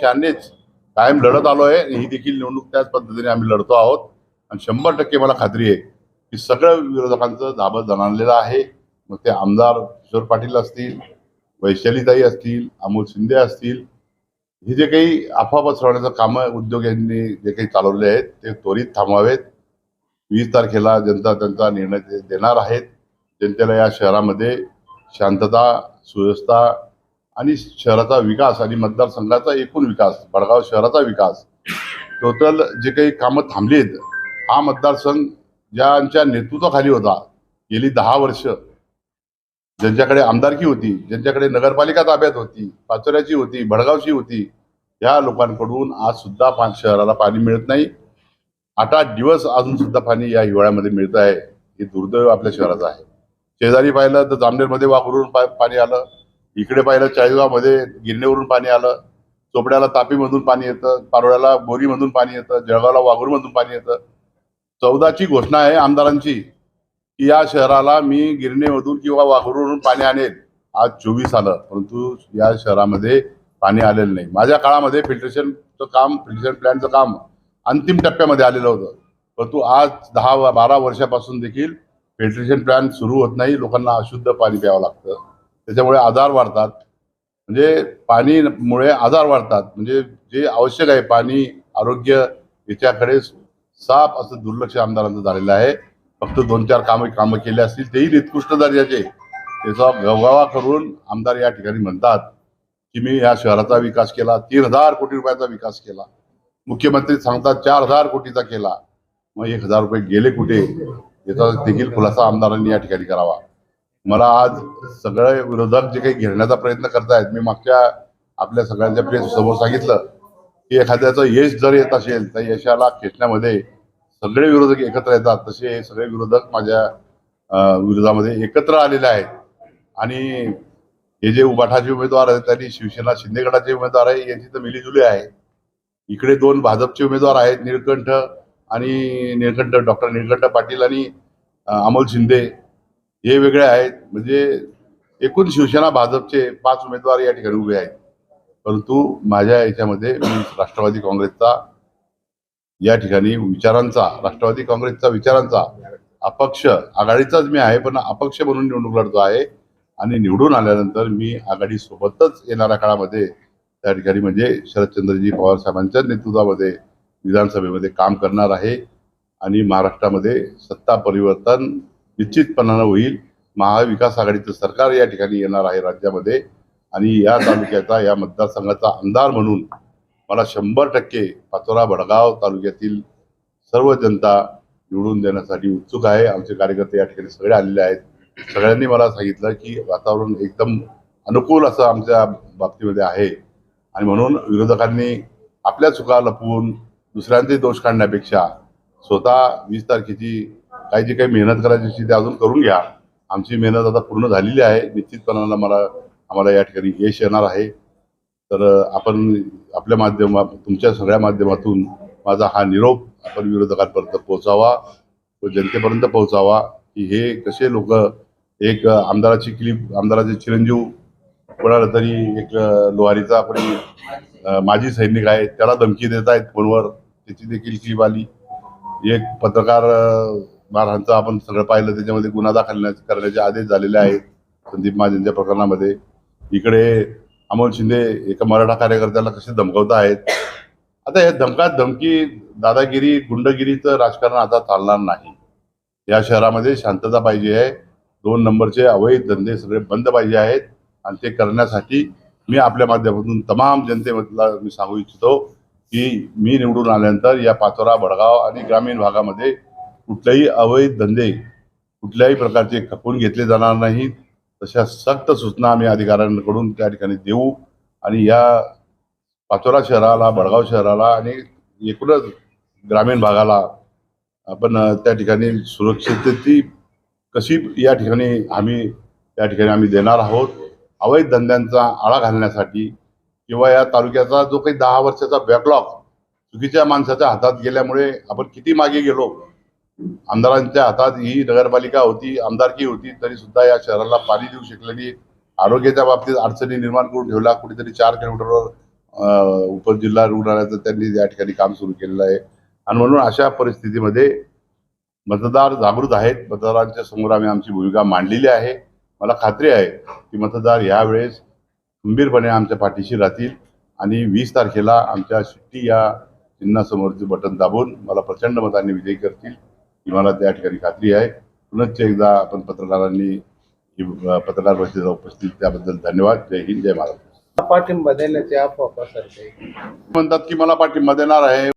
शानेच कायम लढत आलो आहे ही देखील निवडणूक त्याच पद्धतीने आम्ही लढतो आहोत. आणि शंभर टक्के मला खात्री आहे की सगळं विरोधकांचं दाबत जाणलेलं आहे. मग ते आमदार किशोर पाटील असतील वैशालीताई असतील अमोल शिंदे असतील हे जे काही अफवा पसरवण्याचं कामं उद्योग यांनी जे काही चालवले आहेत ते त्वरित थांबवावेत. वीस तारखेला जनता त्यांचा निर्णय दे- देणार आहेत. जनतेला या शहरामध्ये शांतता सुव्यवस्था आणि शहराचा विकास आणि मतदारसंघाचा एकूण विकास बडगाव शहराचा विकास टोटल जे काही कामं थांबली आहेत हा मतदारसंघ ज्यांच्या नेतृत्वाखाली होता गेली दहा वर्ष ज्यांच्याकडे आमदारकी होती ज्यांच्याकडे नगरपालिका ताब्यात होती पाचोऱ्याची होती भडगावची होती या लोकांकडून आज सुद्धा पा शहराला पाणी मिळत नाही. आठ आठ दिवस अजून सुद्धा पाणी या हिवाळ्यामध्ये मिळत आहे. हे दुर्दैव आपल्या शहराचं आहे. शेजारी पाहिलं तर जामनेरमध्ये वापरून पा पाणी आलं. इकडे पाहिलं चाळीसगावमध्ये गिरणेवरून पाणी आलं चोपड्याला तापीमधून पाणी येतं पारोळ्याला बोरीमधून पाणी येतं जळगावला वाघूरमधून पाणी येतं. चौदाची घोषणा आहे आमदारांची की या शहराला मी गिरणेमधून किंवा वाघूरवरून पाणी आणेल. आज चोवीस आलं परंतु या शहरामध्ये पाणी आलेलं नाही. माझ्या काळामध्ये फिल्ट्रेशनचं काम फिल्ट्रेशन प्लॅनचं काम अंतिम टप्प्यामध्ये आलेलं होतं. परंतु आज दहा बारा वर्षापासून देखील फिल्ट्रेशन प्लॅन सुरू होत नाही लोकांना अशुद्ध पाणी प्यावं लागतं. त्याच्यामुळे आजार वाढतात. म्हणजे पाणीमुळे आजार वाढतात. म्हणजे जे आवश्यक आहे पाणी आरोग्य याच्याकडे साफ असं दुर्लक्ष आमदारांचं झालेलं आहे. फक्त दोन चार कामं कामं केले असतील तेही निकृष्ट दर्जाचे. त्याचा गवगावा करून आमदार या ठिकाणी म्हणतात की मी या शहराचा विकास केला तीन हजार कोटी रुपयाचा विकास केला. मुख्यमंत्री सांगतात चार हजार कोटीचा केला. मग एक हजार रुपये गेले कुठे? याचा देखील खुलासा आमदारांनी या ठिकाणी करावा. मला आज सगळे विरोधक जे काही घेण्याचा प्रयत्न करतायत मी मागच्या आपल्या सगळ्यांच्या प्रेस समोर सांगितलं की एखाद्याचं यश जर येत असेल तर यशाला खेचण्यामध्ये सगळे विरोधक एकत्र येतात. तसे सगळे विरोधक माझ्या विरोधामध्ये एकत्र आलेले आहेत. आणि हे जे उबाठाचे उमेदवार आहेत त्यांनी शिवसेना शिंदे गटाचे उमेदवार आहे यांची तर मिलीजुली आहे. इकडे दोन भाजपचे उमेदवार आहेत निळकंठ आणि निळकंठ डॉक्टर निळकंठ पाटील आणि अमोल शिंदे. हे वेगळे आहेत. म्हणजे एकूण शिवसेना भाजपचे पाच उमेदवार या ठिकाणी उभे आहेत. परंतु माझ्या याच्यामध्ये मी राष्ट्रवादी काँग्रेसचा या ठिकाणी विचारांचा राष्ट्रवादी काँग्रेसचा विचारांचा अपक्ष आघाडीचाच मी आहे पण अपक्ष म्हणून निवडणूक लढतो आहे. आणि निवडून आल्यानंतर मी आघाडीसोबतच येणाऱ्या काळामध्ये त्या ठिकाणी म्हणजे शरदचंद्रजी पवार साहेबांच्या नेतृत्वामध्ये विधानसभेमध्ये काम करणार आहे. आणि महाराष्ट्रामध्ये सत्ता परिवर्तन निश्चितपणानं होईल. महाविकास आघाडीचं सरकार या ठिकाणी येणार आहे राज्यामध्ये. आणि या तालुक्याचा या मतदारसंघाचा आमदार म्हणून मला शंभर टक्के पाचोरा भडगाव तालुक्यातील सर्व जनता निवडून देण्यासाठी उत्सुक आहे. आमचे कार्यकर्ते या ठिकाणी सगळे आलेले आहेत. सगळ्यांनी मला सांगितलं की वातावरण एकदम अनुकूल असं आमच्या बाबतीमध्ये आहे. आणि म्हणून विरोधकांनी आपल्या चुका लपवून दुसऱ्यांचे दोष काढण्यापेक्षा स्वतः वीस तारखेची काही जी काही मेहनत करायची अशी ती अजून करून घ्या. आमची मेहनत आता पूर्ण झालेली आहे. निश्चितपणानं मला आम्हाला या ठिकाणी यश येणार आहे. तर आपण आपल्या माध्यमा तुमच्या सगळ्या माध्यमातून माझा हा निरोप आपण विरोधकांपर्यंत पोहोचावा व जनतेपर्यंत पोहोचावा की हे कसे लोक एक आमदाराची क्लिप आमदाराचे चिरंजीव कोणाला तरी एक लोहारीचा कोणी माजी सैनिक आहे त्याला धमकी देत आहेत फोनवर. त्याची देखील क्लिप आली. एक पत्रकार मारहाणचं आपण सगळं पाहिलं त्याच्यामध्ये गुन्हा दाखल करण्याचे आदेश झालेले आहेत संदीप महाजनच्या प्रकरणामध्ये. इकडे अमोल शिंदे एका मराठा कार्यकर्त्याला कसे धमकवत आहेत? आता हे धमकात धमकी दादागिरी गुंडगिरीचं राजकारण आता चालणार नाही. या शहरामध्ये शांतता पाहिजे आहे. दोन नंबरचे अवैध धंदे सगळे बंद पाहिजे आहेत आणि ते करण्यासाठी मी आपल्या माध्यमातून तमाम जनतेमधला मी सांगू इच्छितो की मी निवडून आल्यानंतर या पाचोरा भडगाव आणि ग्रामीण भागामध्ये कुठल्याही अवैध धंदे कुठल्याही प्रकारचे खपवून घेतले जाणार नाहीत तशा सक्त सूचना आम्ही अधिकाऱ्यांकडून त्या ठिकाणी देऊ आणि या पाचोरा शहराला बडगाव शहराला आणि एकूणच ग्रामीण भागाला आपण त्या ठिकाणी सुरक्षिततेची कशी या ठिकाणी आम्ही त्या ठिकाणी आम्ही देणार आहोत. अवैध धंद्यांचा आळा घालण्यासाठी किंवा या तालुक्याचा जो काही दहा वर्षाचा बॅकलॉग चुकीच्या माणसाच्या हातात गेल्यामुळे आपण किती मागे गेलो आमदारांच्या हातात ही नगरपालिका होती आमदारकी होती तरी सुद्धा या शहराला पाणी देऊ शकलेली आरोग्याच्या बाबतीत अडचणी निर्माण करून ठेवला. कुठेतरी चार किलोमीटरवर उपजिल्हा रुग्णालयाचं त्यांनी या ठिकाणी काम सुरू केलेलं आहे. आणि म्हणून अशा परिस्थितीमध्ये मतदार जागृत आहेत. मतदारांच्या समोर आम्ही आमची भूमिका मांडलेली आहे. मला खात्री आहे की मतदार यावेळेस खंबीरपणे आमच्या पाठीशी राहतील आणि वीस तारखेला आमच्या शिट्टी या चिन्हासमोरचे बटन दाबून मला प्रचंड मतांनी विजयी करतील. ही मला त्या ठिकाणी खात्री आहे. पुनश्च एकदा आपण पत्रकारांनी पत्रकार परिषदेला उपस्थित त्याबद्दल धन्यवाद. जय हिंद जय महाराष्ट्र. पाठिंबा देण्याची पसरते म्हणतात की मला पाठिंबा देणार आहे.